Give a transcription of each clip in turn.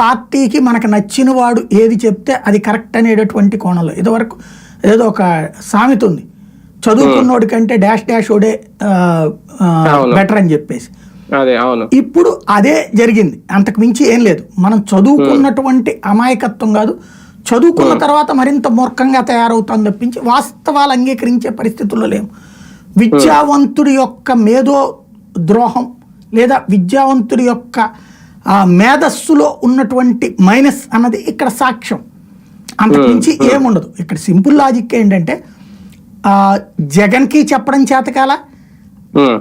పార్టీకి మనకు నచ్చిన వాడు ఏది చెప్తే అది కరెక్ట్ అనేటటువంటి కోణంలో ఇదివరకు ఏదో ఒక సామెత ఉంది. చదువుకున్నోడి కంటే డాష్ డాష్ ఓడే. బెటర్ అని చెప్పేసి. ఇప్పుడు అదే జరిగింది. అంతకు మించి ఏం లేదు. మనం చదువుకున్నటువంటి అమాయకత్వం కాదు. చదువుకున్న తర్వాత మరింత మూర్ఖంగా తయారవుతాం తప్పించి వాస్తవాలు అంగీకరించే పరిస్థితుల్లో లేము. విద్యావంతుడి యొక్క మేధో ద్రోహం లేదా విద్యావంతుడి యొక్క ఆ, మేధస్సులో ఉన్నటువంటి మైనస్ అన్నది ఇక్కడ సాక్ష్యం. అంతకు మించి ఏముండదు. ఇక్కడ సింపుల్ లాజిక్ ఏంటంటే ఆ, జగన్కి చెప్పడం చేతకాల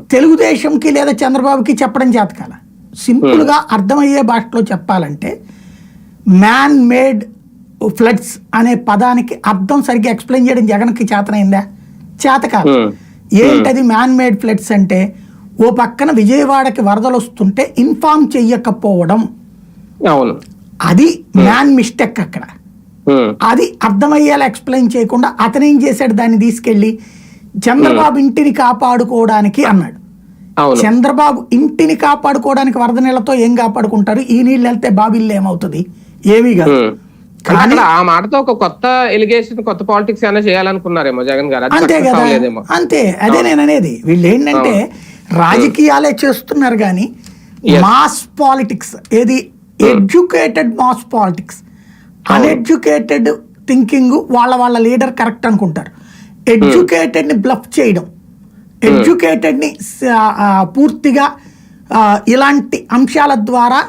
తెలుగుదేశంకి లేదా చంద్రబాబుకి చెప్పడం చేతకాల సింపుల్గా అర్థమయ్యే భాషలో చెప్పాలంటే మ్యాన్ మేడ్ ఫ్లడ్స్ అనే పదానికి అర్థం సరిగ్గా ఎక్స్ప్లెయిన్ చేయడం జగన్కి చేతనైందా? చేతకాల ఏంటది మ్యాన్ మేడ్ ఫ్లడ్స్ అంటే? ఓ పక్కన విజయవాడకి వరదలు వస్తుంటే ఇన్ఫార్మ్ చెయ్యకపోవడం. అవును. అది మ్యాన్ మిస్టేక్ అక్కడ. అది అర్థమయ్యేలా ఎక్స్ప్లెయిన్ చేయకుండా అతనేం చేశాడు దాన్ని తీసుకెళ్ళి చంద్రబాబు ఇంటిని కాపాడుకోవడానికి అన్నాడు. చంద్రబాబు ఇంటిని కాపాడుకోవడానికి వరద నీళ్ళతో ఏం కాపాడుకుంటారు? ఈ నీళ్ళు వెళ్తే బాబిల్లు ఏమవుతుంది? ఏమీ కాదు. అక్కడ ఆ మాటతో ఒక కొత్త ఎలిగేషన్ కొత్త పాలిటిక్స్ ఏమైనా చేయాలనుకున్నారేమో జగన్ గారు. అంతే కదా. అంతే. అదే నేను అనేది. వీళ్ళు ఏంటంటే రాజకీయాలే చేస్తున్నారు కానీ మాస్ పాలిటిక్స్ ఏది educated mass politics uneducated thinking వాళ్ళ వాళ్ళ లీడర్ కరెక్ట్ అనుకుంటారు. ఎడ్యుకేటెడ్ని బ్లఫ్ చేయడం ఎడ్యుకేటెడ్ని స- ఆ, పూర్తిగా ఇలాంటి అంశాల ద్వారా